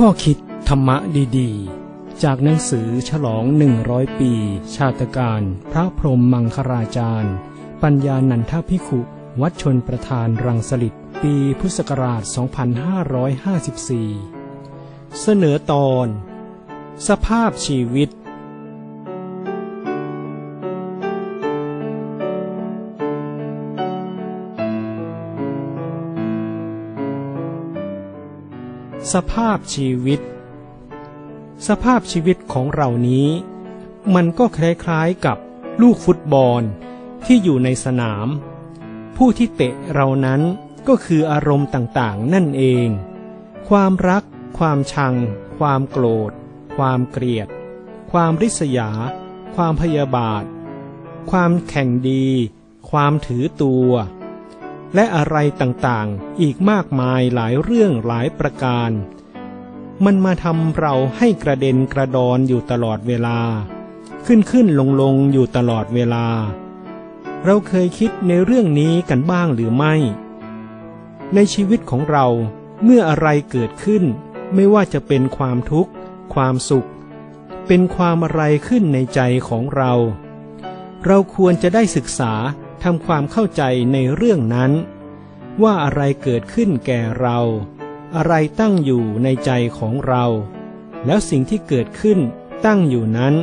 ข้อคิดธรรมะดีๆ จากหนังสือฉลองหนึ่งร้อยปี ชาตการ พระพรหมมังคราจารย์ ปัญญานันทพิขุ วัดชนประธานรังสลิดปีพุทธศักราช 2554 เสนอตอน สภาพชีวิต สภาพชีวิต สภาพชีวิตของเรานี้ มันก็คล้ายๆกับลูกฟุตบอลที่อยู่ในสนาม ผู้ที่เตะเรานั้นก็คืออารมณ์ต่างๆ นั่นเอง ความรัก ความชัง ความโกรธ ความเกลียด ความริษยา ความพยาบาท ความแข่งดี ความถือตัว และอะไรต่างๆ อีกมากมายหลายเรื่องหลายประการ มันมาทำเราให้กระเด็นกระดอนอยู่ตลอดเวลา ขึ้นขึ้นลงลงอยู่ตลอดเวลา เราเคยคิดในเรื่องนี้กันบ้างหรือไม่ ในชีวิตของเราเมื่ออะไรเกิดขึ้น ไม่ว่าจะเป็นความทุกข์ ความสุข เป็นความอะไรขึ้นในใจของเรา เราควรจะได้ศึกษา ทำความเข้าใจในเรื่องนั้น ว่าอะไรเกิดขึ้นแก่เรา อะไรตั้งอยู่ในใจของเรา แล้วสิ่งที่เกิดขึ้นตั้งอยู่นั้น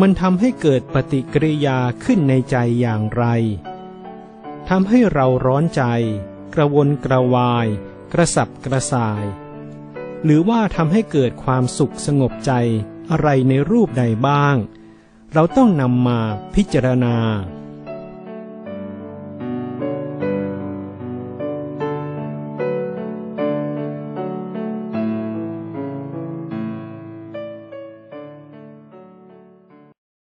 มันทำให้เกิดปฏิกิริยาขึ้นในใจอย่างไรทำให้เราร้อนใจ กระวนกระวาย กระสับกระส่าย หรือว่าทำให้เกิดความสุขสงบใจอะไรในรูปใดบ้าง เราต้องนำมาพิจารณา